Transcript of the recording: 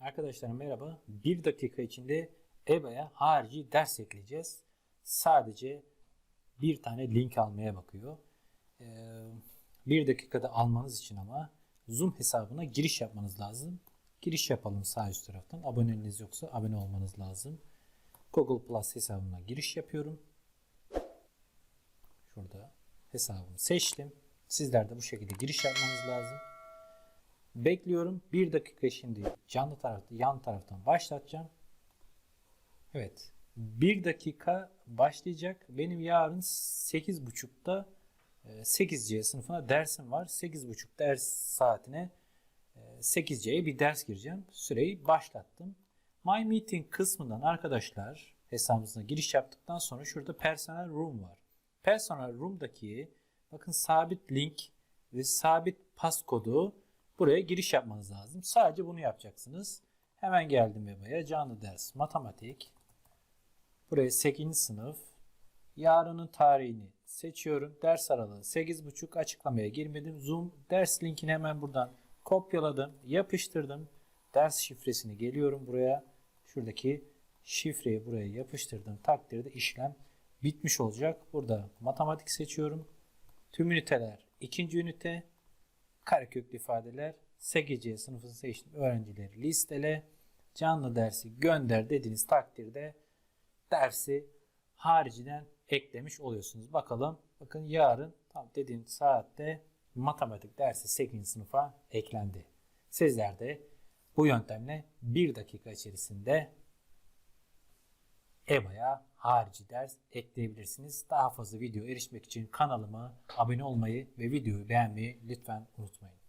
Arkadaşlar merhaba. Bir dakika içinde EBA'ya harici ders ekleyeceğiz. Sadece bir tane link almaya bakıyor. Ee, bir dakikada almanız için ama Zoom hesabına giriş yapmanız lazım. Giriş yapalım sağ üst taraftan. Aboneniz yoksa abone olmanız lazım. Google Plus hesabına giriş yapıyorum. Şurada hesabımı seçtim. Sizler de bu şekilde giriş yapmanız lazım. Bekliyorum. Bir dakika şimdi canlı tarafta yan taraftan başlatacağım. Evet. Bir dakika başlayacak. Benim yarın 8.30'da 8C sınıfına dersim var. 8.30 ders saatine 8C'ye bir ders gireceğim. Süreyi başlattım. My Meeting kısmından arkadaşlar hesabımıza giriş yaptıktan sonra şurada Personal Room var. Personal Room'daki bakın sabit link ve sabit paskodu buraya giriş yapmanız lazım. Sadece bunu yapacaksınız. Hemen geldim web'e. Canlı ders matematik. Buraya 8. sınıf. Yarının tarihini seçiyorum. Ders aralığı 8.30 açıklamaya girmedim. Zoom ders linkini hemen buradan kopyaladım. Yapıştırdım. Ders şifresini geliyorum buraya. Şuradaki şifreyi buraya yapıştırdığım takdirde işlem bitmiş olacak. Burada matematik seçiyorum. Tüm üniteler ikinci ünite. Kareköklü ifadeler 8C sınıfını seçtim. Öğrencileri listele. Canlı dersi gönder dediğiniz takdirde dersi hariciden eklemiş oluyorsunuz. Bakalım bakın yarın tam dediğim saatte matematik dersi 8. sınıfa eklendi. Sizler de bu yöntemle 1 dakika içerisinde EBA'ya harici ders ekleyebilirsiniz. Daha fazla video erişmek için kanalıma abone olmayı ve videoyu beğenmeyi lütfen unutmayın.